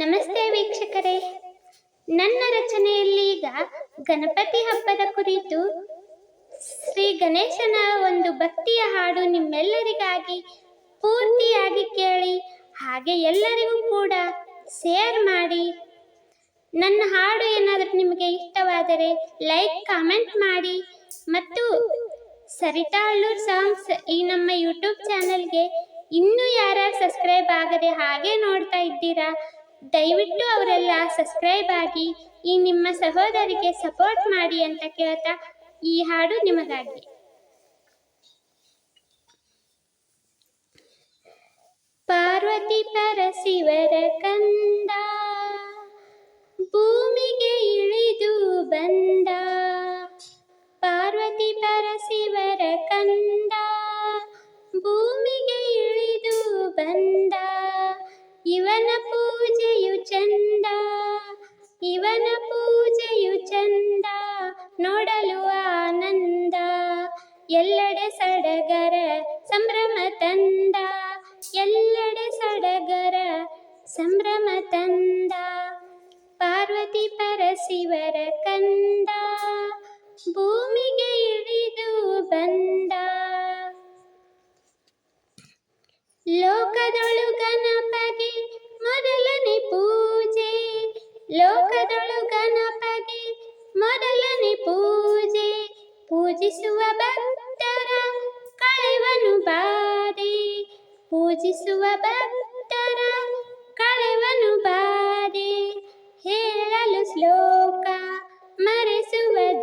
ನಮಸ್ತೆ ವೀಕ್ಷಕರೇ. ನನ್ನ ರಚನೆಯಲ್ಲಿ ಈಗ ಗಣಪತಿ ಹಬ್ಬದ ಕುರಿತು ಶ್ರೀ ಗಣೇಶನ ಒಂದು ಭಕ್ತಿಯ ಹಾಡು ನಿಮ್ಮೆಲ್ಲರಿಗಾಗಿ ಪೂರ್ತಿಯಾಗಿ ಕೇಳಿ, ಹಾಗೆ ಎಲ್ಲರಿಗೂ ಕೂಡ ಶೇರ್ ಮಾಡಿ. ನನ್ನ ಹಾಡು ಏನಾದರೂ ನಿಮಗೆ ಇಷ್ಟವಾದರೆ ಲೈಕ್ ಕಾಮೆಂಟ್ ಮಾಡಿ. ಮತ್ತು ಸರಿತಾ ಅಳ್ಳೂರ್ ಸಾಂಗ್ಸ್ ಈ ನಮ್ಮ ಯೂಟ್ಯೂಬ್ ಚಾನಲ್ಗೆ ಇನ್ನೂ ಯಾರ್ಯಾರು ಸಬ್ಸ್ಕ್ರೈಬ್ ಆಗದೆ ಹಾಗೆ ನೋಡ್ತಾ ಇದ್ದೀರಾ ದಯವಿಟ್ಟು ಅವರೆಲ್ಲ ಸಬ್ಸ್ಕ್ರೈಬ್ ಆಗಿ ಈ ನಿಮ್ಮ ಸಹೋದರಿಗೆ ಸಪೋರ್ಟ್ ಮಾಡಿ ಅಂತ ಕೇಳ್ತಾ ಈ ಹಾಡು ನಿಮಗಾಗಿ. ಪಾರ್ವತಿ ಪರಶಿವರ ಪರಶಿವರ ಕಂದ, ಭೂಮಿಗೆ ಇಳಿದು ಬಂದ. ಲೋಕದೊಳು ಗಣಪಗೆ ಮೊದಲನೇ ಪೂಜೆ, ಲೋಕದೊಳು ಗಣಪಗೆ ಮೊದಲನೇ ಪೂಜೆ. ಪೂಜಿಸುವ ಭಕ್ತರ ಕಳೆವನು ಬಾರಿ ಪೂಜಿಸುವ ಭಕ್ತರ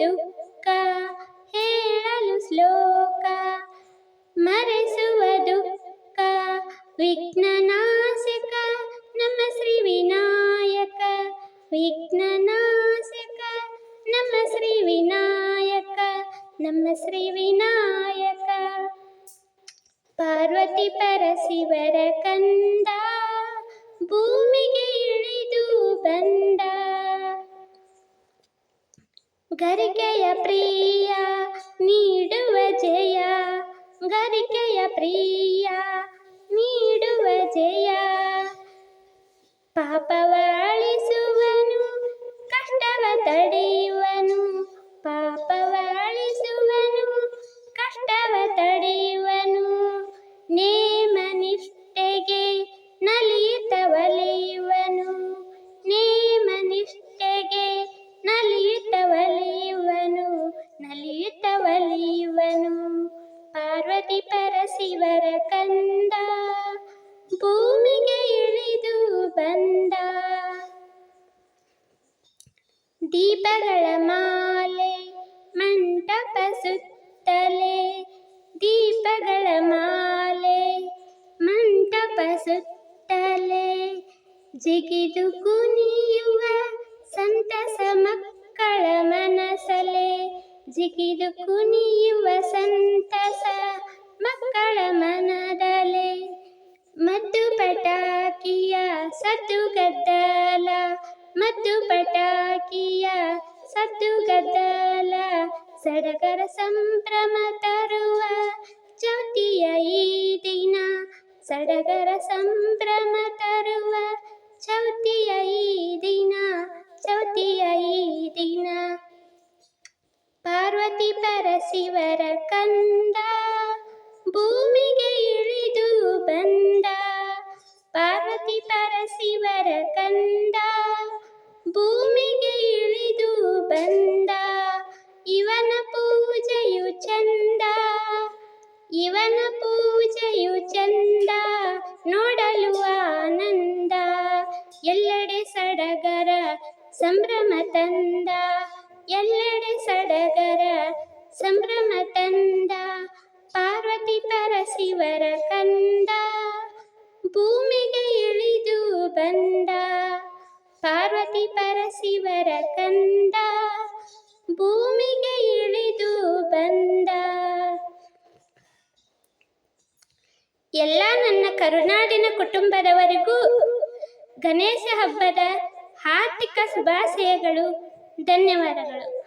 ದುಃಖ ಹೇಳಲು ಶ್ಲೋಕ ಮರೆಸುವ ದುಃಖ ವಿಘ್ನನಾಶಕ ನಮ್ಮ ಶ್ರೀ ವಿನಾಯಕ ವಿಘ್ನನಾಶಕ ನಮ್ಮ ಶ್ರೀ ವಿನಾಯಕ ನಮ್ಮ ಶ್ರೀ ವಿನಾಯಕ ಪಾರ್ವತಿ ಪರಶಿವರ ಕಂದ ಭೂಮಿಗೆ ಗರಿಕೆಯ ಪ್ರಿಯ ನೀಡುವ ಜಯ ಗರಿಕೆಯ ಪ್ರಿಯ ನೀಡುವ ಜಯ ಪಾಪವ ಅಳಿಸುವನು ಕಷ್ಟವ ತಡೆಯುವನು ದೀಪಗಳ ಮಾಲೆ, ಮಂಟಪ ಸುತ್ತಲೆ ದೀಪಗಳ ಮಾಲೆ, ಮಂಟಪ ಸುತ್ತಲೆ ಜಿಗಿದು ಕುಣಿಯುವ ಸಂತಸ ಮಕ್ಕಳ ಮನಸಲೆ ಜಿಗಿದು ಕುಣಿಯುವ ಸಂತಸ ಮಕ್ಕಳ ಮನದಲೆ ಮದ್ದು ಪಟಾಕಿಯ ಸದ್ದು ಗದ್ದಲ ಮತ್ತು ಪಟಾಕಿಯ ಸದ್ದು ಗದ್ದಲ ಸಡಗರ ಸಂಭ್ರಮ ತರುವ ಜ್ಯೋತಿಯ ಈ ದಿನ, ಸಡಗರ ಸಂಭ್ರಮ ತರುವ ಚೌತಿಯ ಈ ದಿನ ಚೌತಿಯ ಈ ದಿನ. ಪಾರ್ವತಿ ಪರಶಿವರ ಕಂದ, ಭೂಮಿಗೆ ಇಳಿದು ಬಂದ. ಪಾರ್ವತಿ ಪರಶಿವರ ಕಂದ ಭೂಮಿಗೆ ಇಳಿದು ಬಂದ. ಇವನ ಪೂಜೆಯು ಚಂದ. ಇವನ ಪೂಜೆಯು ಚಂದ. ನೋಡಲು ಆನಂದ. ಎಲ್ಲೆಡೆ ಸಡಗರ ಸಂಭ್ರಮ ತಂದ. ಎಲ್ಲೆಡೆ ಸಡಗರ ಸಂಭ್ರಮ ತಂದ. ಪಾರ್ವತಿ ಪರಶಿವರ ಎಲ್ಲ ನನ್ನ ಕರುನಾಡಿನ ಕುಟುಂಬದವರಿಗೂ ಗಣೇಶ ಹಬ್ಬದ ಹಾರ್ದಿಕ ಶುಭಾಶಯಗಳು ಧನ್ಯವಾದಗಳು.